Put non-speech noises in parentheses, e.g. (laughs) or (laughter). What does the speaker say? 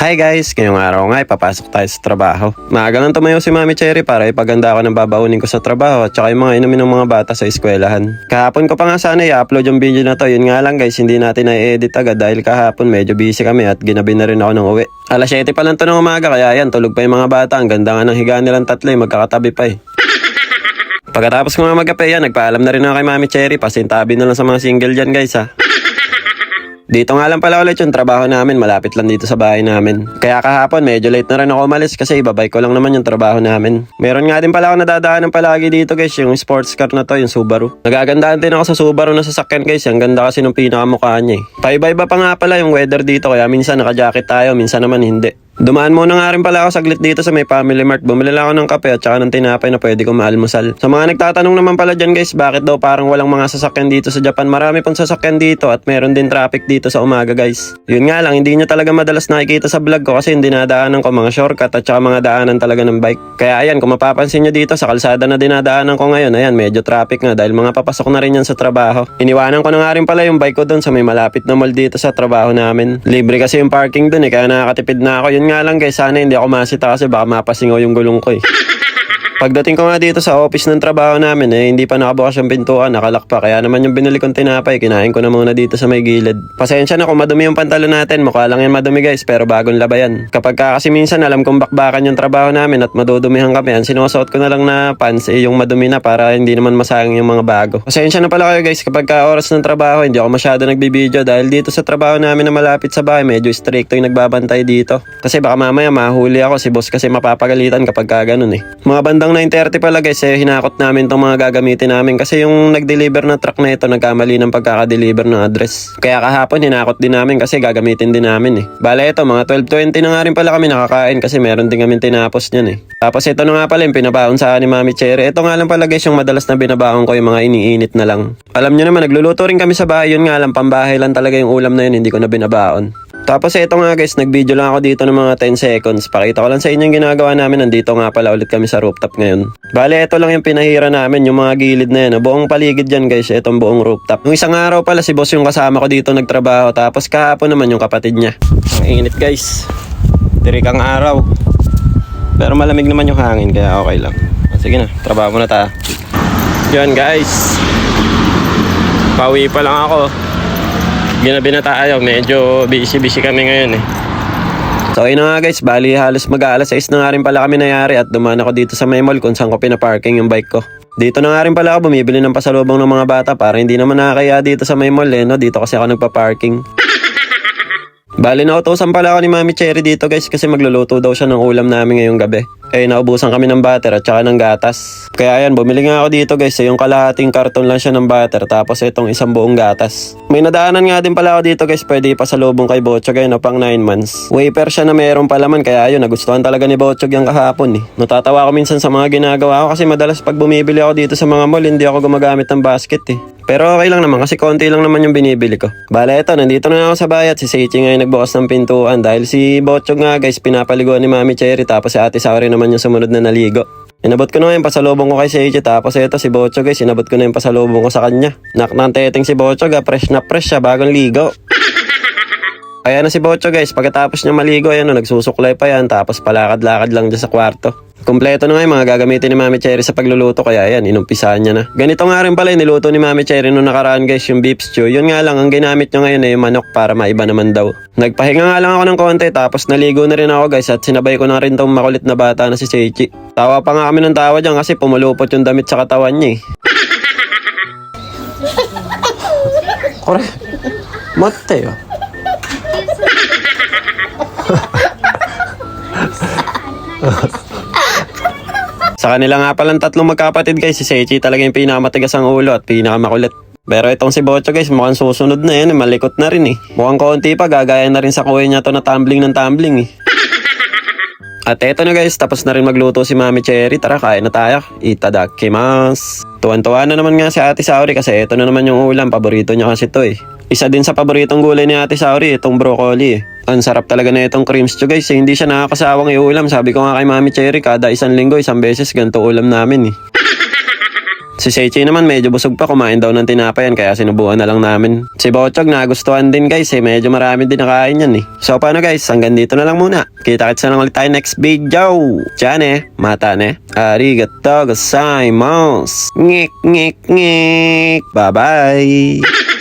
Hi guys, ngayong araw nga ipapasok tayo sa trabaho. Maaga nang tumayo si Mami Cherry para ipaganda ako ng babaunin ko sa trabaho at saka yung mga inumin ng mga bata sa eskwelahan. Kahapon ko pa nga sana i-upload yung video na to, yun nga lang guys, hindi natin na-edit agad dahil kahapon medyo busy kami at ginabi na rin ako ng uwi. Alas 7 pa lang to ng umaga kaya yan, tulog pa yung mga bata, ang ganda nga ng higa nilang tatlo eh, magkakatabi pa eh. Pagkatapos ko nga magkape yan, nagpaalam na rin ako kay Mami Cherry, pasintabi na lang sa mga single dyan guys ha. Dito nga lang pala ulit yung trabaho namin, malapit lang dito sa bahay namin. Kaya kahapon medyo late na rin ako umalis kasi ibabay ko lang naman yung trabaho namin. Meron nga din pala ako nadadaanan palagi dito guys, yung sports car na to, yung Subaru. Nagagandaan din ako sa Subaru na sasakyan guys, ang ganda kasi nung pinakamukha niya eh. Paiba-iba pa nga pala yung weather dito kaya minsan naka-jacket tayo, minsan naman hindi. Dumaan muna nga rin pala ako saglit dito sa may Family Mart. Bumili ako ng kape at saka ng tinapay na pwede ko maalmusal. Sa mga nagtatanong naman pala dyan guys, bakit daw parang walang mga sasakyan dito sa Japan? Marami pong sasakyan dito at meron din traffic dito sa umaga guys. Yun nga lang, hindi nyo talaga madalas nakikita sa vlog ko kasi hindi nadaanan ko mga shortcut at saka mga daanan talaga ng bike. Kaya ayan, kung mapapansin nyo dito sa kalsada na dinadaanan ko ngayon, ayan, medyo traffic nga dahil mga papasok na rin yan sa trabaho. Iniwanan ko na nga rin pala yung bike ko doon sa may malapit na mall dito sa trabaho namin. Libre kasi yung parking doon eh, kaya nakakatipid na ako. Yun nga lang guys, sana hindi ako masita kasi baka mapasingaw yung gulong ko eh. (laughs) Pagdating ko nga dito sa office ng trabaho namin eh, hindi pa nakabukas yung pintuan, nakalak pa. Kaya naman yung binili kong tinapay, kinain ko na muna dito sa may gilid. Pasensya na kung madumi yung pantalon natin, mukha lang yan madumi guys, pero bagong laba yan. Kapag ka kasi minsan alam kong bakbakan yung trabaho namin at madudumihan kami, ang sinusuot ko na lang na pants eh, yung madumi na para hindi naman masayang yung mga bago. Pasensya na pala kayo guys, kapag ka oras ng trabaho, hindi ako masyado nagbibideo dahil dito sa trabaho namin na malapit sa bahay, medyo stricto yung nagbabantay dito. Kasi baka mamaya mahuli ako, si boss kasi mapapagalitan kapag ka ganun eh. Mga bandang 9.30 pala guys, eh, hinakot namin tong mga gagamitin namin kasi yung nag-deliver na truck na ito nagkamali ng pagkaka-deliver ng address. Kaya kahapon hinakot din namin kasi gagamitin din namin eh. Bala ito, mga 12.20 na nga rin pala kami nakakain kasi meron din kami tinapos niyan eh. Tapos ito na nga pala yung pinabaon sa akin ni Mami Cherry. Ito nga lang pala guys yung madalas na binabaon ko yung mga iniinit na lang. Alam nyo naman, nagluluto rin kami sa bahay. Yun nga lang, pambahay lang talaga yung ulam na yun, hindi ko na binabaon. Tapos ito nga guys, nag-video lang ako dito ng mga 10 seconds. Pakita ko lang sa inyo yung ginagawa namin. Nandito nga pala ulit kami sa rooftop ngayon. Bale, ito lang yung pinahira namin, yung mga gilid na yan. Buong paligid dyan guys, itong buong rooftop. Yung isang araw pala si boss yung kasama ko dito nagtrabaho. Tapos kahapon naman yung kapatid niya. Ang init guys. Tirik ang araw. Pero malamig naman yung hangin, kaya okay lang. Sige na, trabaho muna tayo. Yan guys. Pauwi pa lang ako. Ginabi na tayo, medyo busy-busy kami ngayon eh. So ayun nga guys, bali halos mag-aalas 6 na nga rin pala kami nangyari at dumaan ako dito sa may mall kung saan ko pinaparking yung bike ko. Dito na nga rin pala ako bumibili ng pasalubong ng mga bata para hindi naman nakakaya dito sa may mall eh, no? Dito kasi ako nagpa-parking. Bali na utosan pala ako ni Mami Cherry dito guys kasi magluluto daw siya ng ulam namin ngayong gabi. Eh naubusan kami ng butter at saka ng gatas. Kaya yan, bumili nga ako dito guys. Eh, yung kalahating karton lang siya ng butter tapos itong isang buong gatas. May nadaanan nga din pala ako dito guys. Pwede ipasalubong kay Botchog eh, no, pang 9 months. Wafer siya na mayroong palaman kaya yun, nagustuhan talaga ni Botchog yung kahapon eh. Natatawa ako minsan sa mga ginagawa ko kasi madalas pag bumibili ako dito sa mga mall, hindi ako gumagamit ng basket eh. Pero okay lang naman kasi konti lang naman yung binibili ko. Bala eto, nandito na ako sa bayat. Si Seichi nga yung nagbukas ng pintuan dahil si Botchog nga guys pinapaliguan ni Mami Cherry tapos si Ate Saori naman yung sumunod na naligo. Inabot ko na yung pasalubong ko kay Seichi tapos eto si Botchog guys inabot ko na yung pasalubong ko sa kanya. Nak ng teteng si Botchog ah, fresh na fresh siya bagong ligo. Kaya na si Bocho guys, pagkatapos niya maligo, ayan o, nagsusuklay pa yan, tapos palakad-lakad lang dyan sa kwarto. Kompleto na nga yung mga gagamitin ni Mami Cherry sa pagluluto, kaya yan, inumpisahan niya na. Ganito nga rin pala niluto ni Mami Cherry nung nakaraan guys, yung beef stew. Yun nga lang, ang ginamit niya ngayon ay yung manok para maiba naman daw. Nagpahinga nga lang ako ng konti, tapos naligo na rin ako guys, at sinabay ko na rin tong makulit na bata na si Seichi. Tawa pa nga kami ng tawa dyan kasi pumulupot yung damit sa katawan niya eh. Kore, mate oh. (laughs) Sa kanila nga palang tatlong magkapatid guys, si Seichi talaga yung pinakamatigas ang ulo at pinakamakulit. Pero itong si Bocho guys, mukhang susunod na yan, eh, malikot na rin eh. Mukhang konti pa, gagaya na rin sa kuya niya to na tumbling ng tumbling eh. (laughs) At eto na guys, tapos na rin magluto si Mami Cherry. Tara, kain na tayo. Itadakimasu. Tuwan-tuwa na naman nga si Ate Saori kasi eto na naman yung ulam. Paborito niya kasi to eh. Isa din sa paboritong gulay ni Ate Saori, itong broccoli eh. Ang sarap talaga na itong cream stew guys. eh. Hindi siya nakakasawang iulam. Sabi ko nga kay Mami Cherry, kada isang linggo, isang beses ganito ulam namin eh. Si Seichi naman medyo busog pa kumain daw ng tinapay yan kaya sinubukan na lang namin. Si Bochog nagustuhan din guys eh medyo marami din nakain yan eh. So paano guys hanggang dito na lang muna. Kita-kits na lang ulit tayo next video. Diyan eh, mata ne. Arigato gozaimasu. Ngik ngik ngik. Bye bye. (laughs)